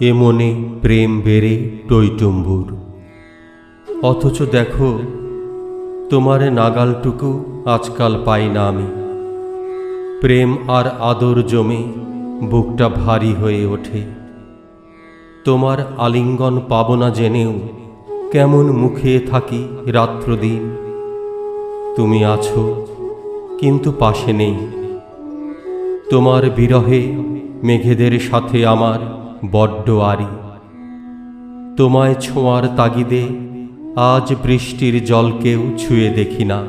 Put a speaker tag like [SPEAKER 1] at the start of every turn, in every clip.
[SPEAKER 1] এ মনে প্রেম বেড়ে টইটুম্বুর অথচ দেখো, তোমার নাগালটুকু আজকাল পাই না আমি। প্রেম আর আদর জমে বুকটা ভারী হয়ে ওঠে। তোমার আলিঙ্গন পাব না জেনেও কেমন মুখে থাকি রাত্রদিন। তুমি আছো, কিন্তু পাশে নেই। তোমার বিরহে মেঘেদের সাথে আমার বড্ড আরি তোমায় ছোঁয়ার তাগিদে আজ বৃষ্টির জলকেও ছুঁয়ে দেখি না,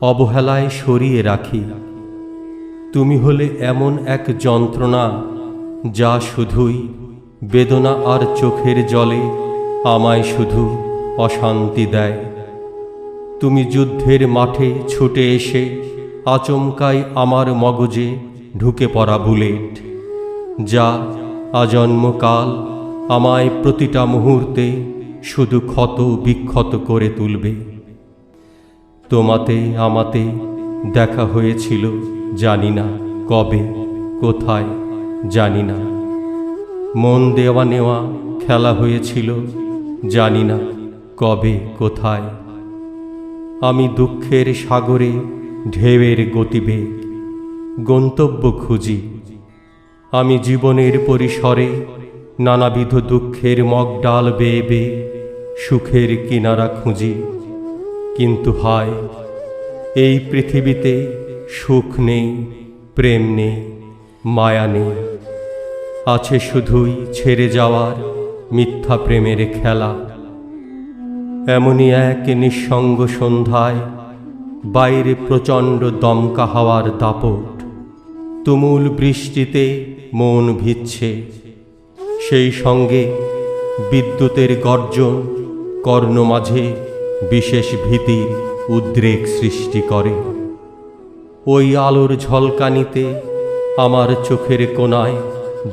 [SPEAKER 1] অবহেলায় সরিয়ে রাখি। তুমি হলে এমন এক যন্ত্রণা যা শুধুই বেদনা আর চোখের জলে আমায় শুধু অশান্তি দেয়। তুমি যুদ্ধের মাঠে ছুটে এসে আচমকাই আমার মগজে ঢুকে পড়া বুলেট, যা আজন্মকাল আমায় প্রতিটা মুহূর্তে শুধু ক্ষত বিক্ষত করে তুলবে। তোমাতে আমাতে দেখা হয়েছিল জানি না কবে, কোথায় জানি না। মন দেওয়া নেওয়া খেলা হয়েছিল জানি না কবে, কোথায়। আমি দুঃখের সাগরে ঢেউয়ের গতিবেগ, গন্তব্য খুঁজি আমি জীবনের পরিসরে নানাবিধ দুঃখের মগডাল বেয়ে বেয়ে সুখের কিনারা খুঁজি। কিন্তু হায়, এই পৃথিবীতে সুখ নেই, প্রেম নেই, মায়া নেই। আছে শুধুই ছেড়ে যাওয়ার মিথ্যা প্রেমের খেলা। এমনই এক নিঃসঙ্গ সন্ধ্যায় বাইরে প্রচণ্ড দমকা হাওয়ার দাপট। তুমুল বৃষ্টিতে মন ভিজছে। সেই সঙ্গে বিদ্যুতের গর্জন কর্ণ মাঝে বিশেষ ভীতির উদ্রেক সৃষ্টি করে। ওই আলোর ঝলকানিতে আমার চোখের কোনায়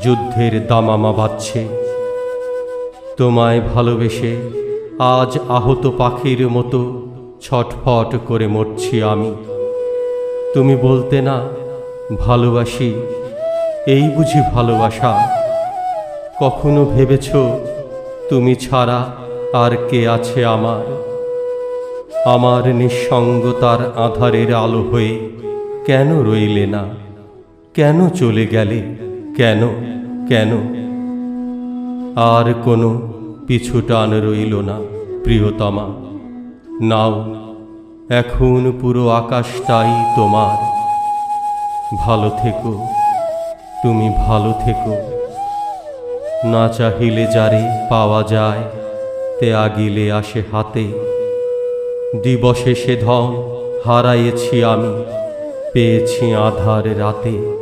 [SPEAKER 1] যুদ্ধের দামামা বাজছে। তোমায় ভালোবেসে আজ আহত পাখির মতো ছটফট করে মরছি আমি। তুমি বলতে না, ভালোবাসি এই বুঝি ভালোবাসা। কখনো ভেবেছ তুমি ছাড়া আর কে আছে আমার? আমার নিঃসঙ্গতার আধারের আলো হয়ে কেন রইলে না? কেন চলে গেলে? কেন? কেন? আর কোনো পিছু টান রইল না, প্রিয়তমা। নাও, এখন পুরো আকাশটাই তোমার। ভালো থেকো। তুমি ভালো থেকো। না চাহিলে যারে পাওয়া যায় তে আগিলে আসে হাতে। দিবসে সে ধন হারাইয়েছি আমি, পেয়েছি আধার রাতে।